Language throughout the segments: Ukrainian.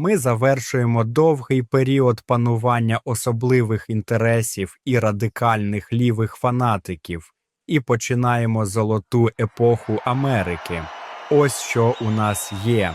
ми завершуємо довгий період панування особливих інтересів і радикальних лівих фанатиків і починаємо золоту епоху Америки. Ось що у нас є.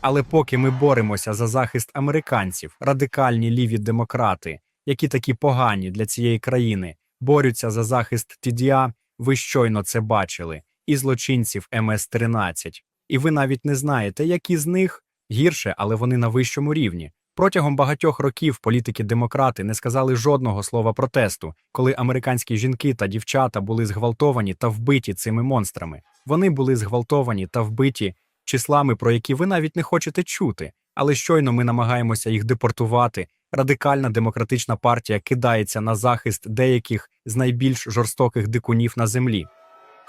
Але поки ми боремося за захист американців, радикальні ліві демократи, які такі погані для цієї країни, борються за захист ТДА, ви щойно це бачили, і злочинців МС-13. І ви навіть не знаєте, які з них гірше, але вони на вищому рівні. Протягом багатьох років політики-демократи не сказали жодного слова протесту, коли американські жінки та дівчата були зґвалтовані та вбиті цими монстрами. Вони були зґвалтовані та вбиті числами, про які ви навіть не хочете чути. Але щойно ми намагаємося їх депортувати. Радикальна демократична партія кидається на захист деяких з найбільш жорстоких дикунів на землі.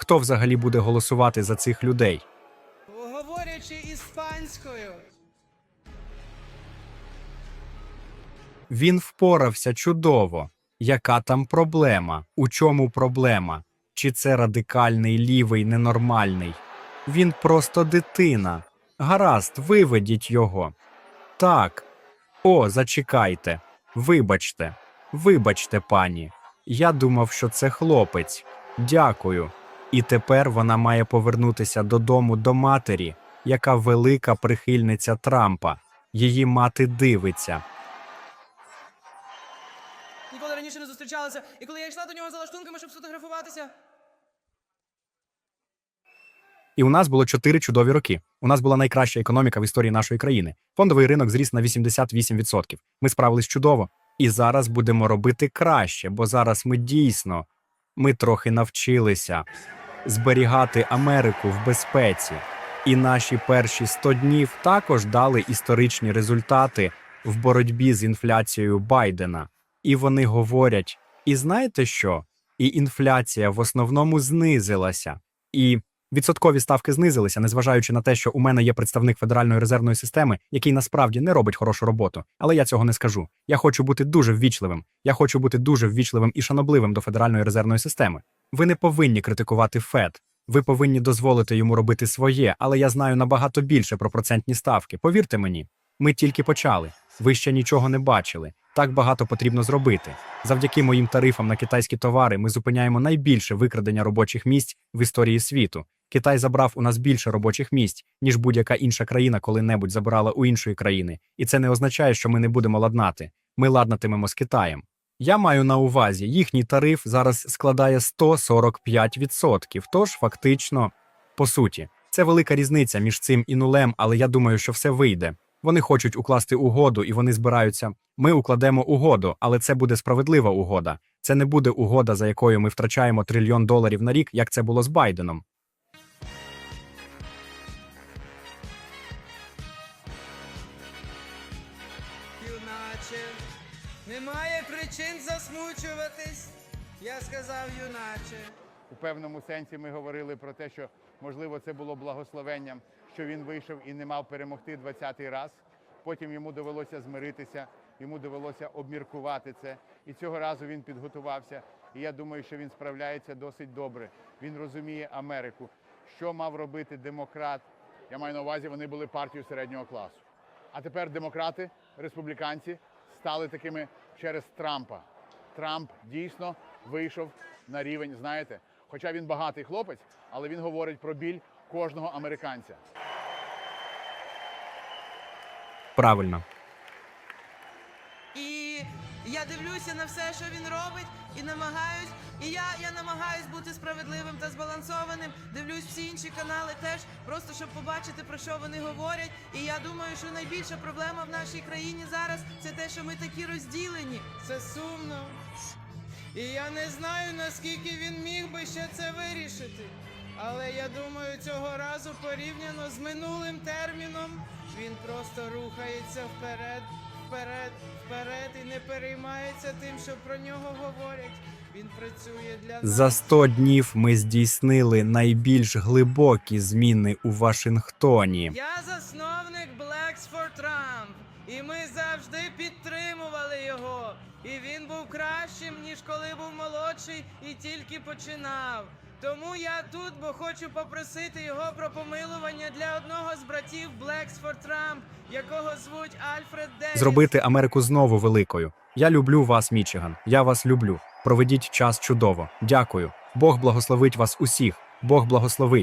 Хто взагалі буде голосувати за цих людей? Говорячи іспанською. Він впорався чудово. Яка там проблема? У чому проблема? Чи це радикальний лівий ненормальний? Він просто дитина. Гаразд, виведіть його. Так. О, зачекайте. Вибачте. Вибачте, пані. Я думав, що це хлопець. Дякую. І тепер вона має повернутися додому до матері, яка велика прихильниця Трампа. Її мати дивиться. Ніколи раніше не зустрічалися. І коли я йшла до нього за лаштунками, щоб сфотографуватися. І у нас було чотири чудові роки. У нас була найкраща економіка в історії нашої країни. Фондовий ринок зріс на 88%. Ми справились чудово. І зараз будемо робити краще, бо зараз ми дійсно ми трохи навчилися зберігати Америку в безпеці. І наші перші 100 днів також дали історичні результати в боротьбі з інфляцією Байдена. І вони говорять: і знаєте що? І інфляція в основному знизилася. І Відсоткові ставки знизилися, незважаючи на те, що у мене є представник Федеральної резервної системи, який насправді не робить хорошу роботу. Але я цього не скажу. Я хочу бути дуже ввічливим. Я хочу бути дуже ввічливим і шанобливим до Федеральної резервної системи. Ви не повинні критикувати ФЕД. Ви повинні дозволити йому робити своє, але я знаю набагато більше про процентні ставки. Повірте мені, ми тільки почали. Ви ще нічого не бачили. Так багато потрібно зробити. Завдяки моїм тарифам на китайські товари ми зупиняємо найбільше викрадення робочих місць в історії світу. Китай забрав у нас більше робочих місць, ніж будь-яка інша країна коли-небудь забирала у іншої країни, і це не означає, що ми не будемо ладнати. Ми ладнатимемо з Китаєм. Я маю на увазі, їхній тариф зараз складає 145%, тож фактично, по суті, це велика різниця між цим і нулем, але я думаю, що все вийде. Вони хочуть укласти угоду, і вони збираються. Ми укладемо угоду, але це буде справедлива угода. Це не буде угода, за якою ми втрачаємо трильйон доларів на рік, як це було з Байденом. Юначе. Немає причин засмучуватись. Я сказав, юначе. У певному сенсі ми говорили про те, що можливо це було благословенням, що він вийшов і не мав перемогти 20-й раз. Потім йому довелося змиритися, йому довелося обміркувати це. І цього разу він підготувався. І я думаю, що він справляється досить добре. Він розуміє Америку. Що мав робити демократ? Я маю на увазі, вони були партією середнього класу. А тепер демократи, республіканці стали такими через Трампа. Трамп дійсно вийшов на рівень, знаєте, хоча він багатий хлопець, але він говорить про біль кожного американця. Правильно. І я дивлюся на все, що він робить, і намагаюсь. І я, я намагаюсь бути справедливим та збалансованим. Дивлюсь всі інші канали теж, просто щоб побачити про що вони говорять. І я думаю, що найбільша проблема в нашій країні зараз це те, що ми такі розділені. Це сумно. І я не знаю, наскільки він міг би ще це вирішити. Але я думаю, цього разу порівняно з минулим терміном він просто рухається вперед, вперед, вперед і не переймається тим, що про нього говорять. Він працює для нас. За 100 днів ми здійснили найбільш глибокі зміни у Вашингтоні. Я засновник Blacks for Trump. І ми завжди підтримували його. І він був кращим, ніж коли був молодший і тільки починав. Тому я тут, бо хочу попросити його про помилування для одного з братів Блексфорд Трамп, якого звуть Альфред Девіс. Зробити Америку знову великою. Я люблю вас, Мічиган. Я вас люблю. Проведіть час чудово. Дякую. Бог благословить вас усіх. Бог благословить.